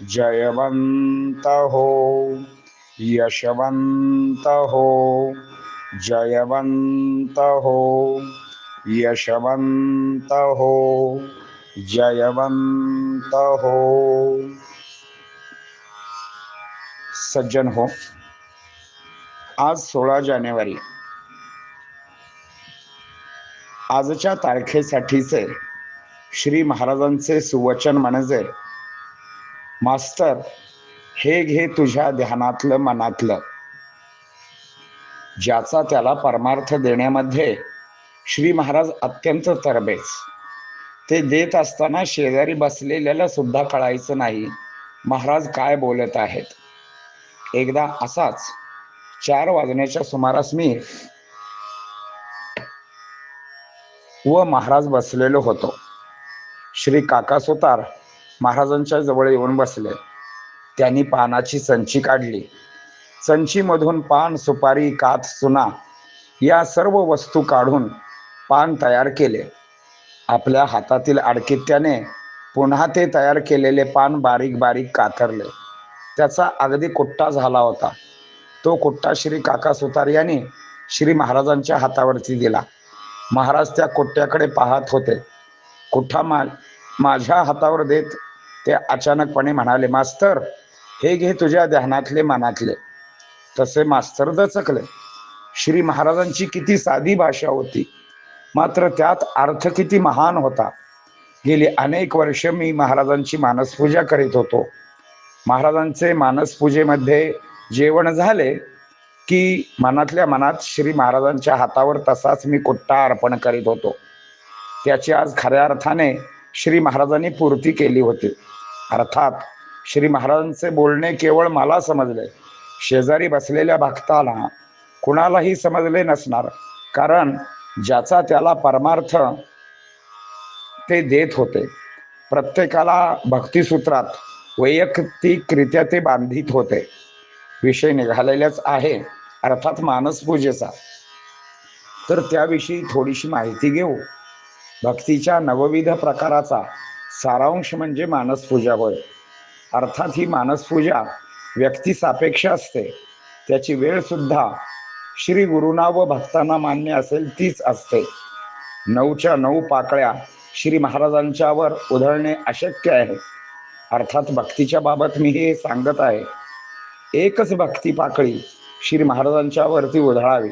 जयवंत हो यशवंत हो जयवंत हो यशवंत हो जयवंत हो सज्जन हो आज सोळा जानेवारी. आजच्या तारखेसाठीचे श्री महाराजांचे सुवचन म्हणजे मास्तर हे घे तुझ्या ध्यानातलं मनातलं. ज्याचा त्याला परमार्थ देण्यामध्ये श्री महाराज अत्यंत तरबेज. ते देत असताना शेजारी बसलेल्याला सुद्धा कळायचं नाही महाराज काय बोलत आहेत. एकदा असाच चार वाजण्याच्या सुमारास मी व महाराज बसलेलो होतो. श्री काका सुतार महाराजांच्या जवळ येऊन बसले. त्यांनी पानाची संची काढली. संचीमधून पान सुपारी कात सुना या सर्व वस्तू काढून पान तयार केले. आपल्या हातातील आडकित्याने पुन्हा ते तयार केलेले पान बारीक बारीक कातरले. त्याचा अगदी कुट्टा झाला होता. तो कुट्टा श्री काका सुतार यांनी श्री महाराजांच्या हातावरती दिला. महाराज त्या कुट्ट्याकडे पाहत होते. कुठा मा माझ्या हातावर देत ते अचानकपणे म्हणाले मास्तर हे घे तुझ्या ध्यानातले मनातले. तसे मास्तर दचकले. श्री महाराजांची किती साधी भाषा होती. मात्र त्यात अर्थ किती महान होता. गेली अनेक वर्ष मी महाराजांची मानसपूजा करीत होतो. महाराजांचे मानसपूजेमध्ये जेवण झाले की मनातल्या मनात श्री महाराजांच्या हातावर तसाच मी कुट्टा अर्पण करीत होतो. त्याची आज खऱ्या अर्थाने श्री महाराजांनी पूर्ती केली होती. अर्थात श्री महाराजांचे बोलणे केवळ मला समजले. शेजारी बसलेल्या भक्ताला कुणालाही समजले नसणार कारण ज्याचा त्याला परमार्थ ते देत होते. प्रत्येकाला भक्तिसूत्रात वैयक्तिकरित्या ते बांधित होते. विषय निघालेलाच आहे अर्थात मानसपूजेचा तर त्याविषयी थोडीशी माहिती घेऊ. भक्तीच्या नवविध प्रकाराचा सारांश म्हणजे मानसपूजा होय. अर्थात ही मानसपूजा व्यक्ती सापेक्ष असते. त्याची वेळ सुद्धा श्री गुरुना व भक्तांना मान्य असेल तीच असते. नऊच्या नऊ पाकळ्या श्री महाराजांच्यावर उधळणे अशक्य आहे. अर्थात भक्तीच्या बाबत मी हे सांगत आहे. एकच भक्ती पाकळी श्री महाराजांच्या वरती उधळावी.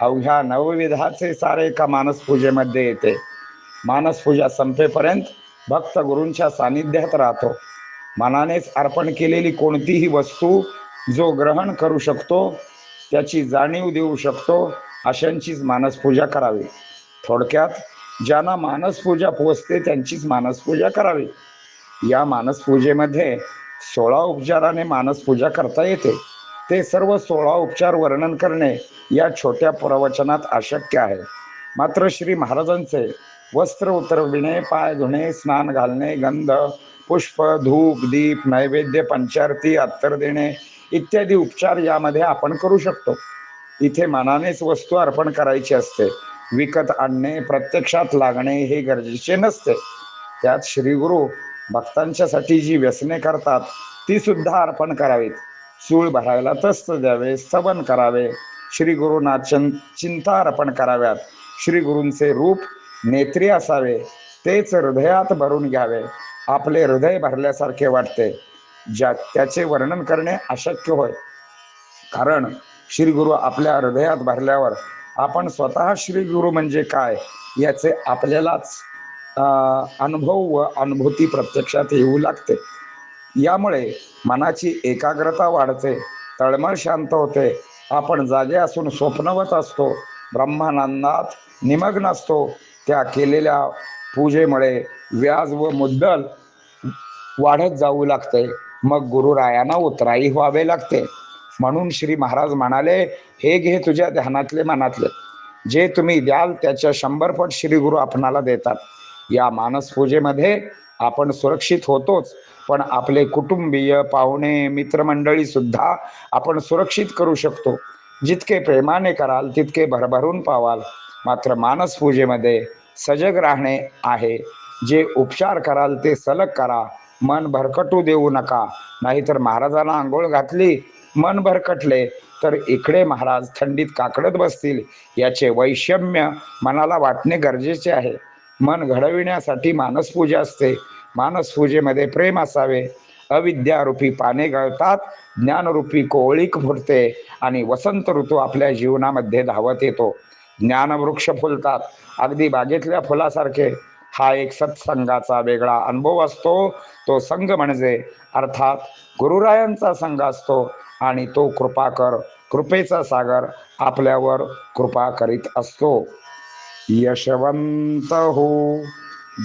अवघ्या नवविधाचे सारे एका मानसपूजेमध्ये येते. मानसपूजा संपेपर्यंत भक्त गुरूंच्या सानिध्यात राहतो. मनानेच अर्पण केलेली कोणतीही वस्तू जो ग्रहण करू शकतो त्याची जाणीव देऊ शकतो अशांचीच मानसपूजा करावी. थोडक्यात ज्यांना मानसपूजा पोचते त्यांचीच मानसपूजा करावी. या मानसपूजेमध्ये सोळा उपचाराने मानसपूजा करता येते. ते सर्व सोळा उपचार वर्णन करणे या छोट्या प्रवचनात अशक्य आहे. मात्र श्री महाराजांचे वस्त्र उतरविणे पाय धुणे स्नान घालणे गंध पुष्प धूप दीप नैवेद्य पंचारती अत्तर देणे इत्यादी उपचार यामध्ये आपण करू शकतो. इथे मनानेच वस्तू अर्पण करायची असते. विकत आणणे प्रत्यक्षात लागणे हे गरजेचे नसते. त्यात श्रीगुरु भक्तांच्यासाठी जी व्यसने करतात ती सुद्धा अर्पण करावीत. चूळ भरायला तस्त द्यावे स्तवन करावे. श्री गुरुनाथ चिंता अर्पण कराव्यात. श्री गुरूंचे रूप नेत्री असावे. तेच हृदयात भरून घ्यावे. आपले हृदय भरल्यासारखे वाटते. ज्या त्याचे वर्णन करणे अशक्य होय. कारण श्री गुरु आपल्या हृदयात भरल्यावर आपण स्वतः श्री गुरु म्हणजे काय याचे आपल्यालाच अनुभव व अनुभूती प्रत्यक्षात येऊ लागते. यामुळे मनाची एकाग्रता वाढते तळमळ शांत होते. आपण जागे असून स्वप्नवत असतो. ब्रह्मानंदात निमग्न असतो त्या केलेल्या पूजेमुळे व्याज व मुद्दल वाढत जाऊ लागते. मग गुरुरायांना उतराई व्हावे लागते. म्हणून श्री महाराज म्हणाले हे घे तुझ्या ध्यानातले मनातले. जे तुम्ही द्याल त्याच्या शंभर पट श्री गुरु आपणाला देतात. या मानस पूजेमध्ये आपण सुरक्षित होतोच. पण आपले कुटुंबीय पाहुणे मित्रमंडळी सुद्धा आपण सुरक्षित करू शकतो. जितके प्रेमाने कराल तितके भरभरून पावाल. मात्र मानस पूजेमध्ये सजग राहणे आहे. जे उपचार कराल ते सलग करा. मन भरकटू देऊ नका. नाहीतर महाराजांना आंघोळ घातली मन भरकटले तर इकडे महाराज थंडीत काकडत बसतील. याचे वैषम्य मनाला वाटणे गरजेचे आहे. मन घडविण्यासाठी मानसपूजा असते. मानसपूजेमध्ये प्रेम असावे. अविद्यारूपी पाने गळतात ज्ञानरूपी कोवळीक फुटते आणि वसंत ऋतू आपल्या जीवनामध्ये धावत येतो. ज्ञानवृक्ष फुलतात. अगदी बागेतल्या फुलासारखे हा एक सत्संगाचा वेगळा अनुभव असतो. तो संघ म्हणजे अर्थात गुरुरायांचा संघ असतो आणि तो कृपाकर कृपेचा सागर आपल्यावर कृपा करीत असतो. यशवंत हो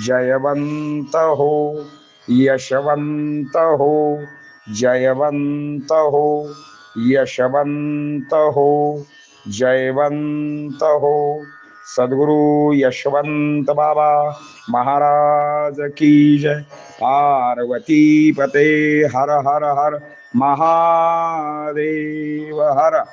जयवंत हो यशवंत हो जयवंत हो यशवंत हो. जयवंत हो सद्गुरु यशवंत बाबा महाराज की जय। पार्वती पते हर हर हर महादेव हर।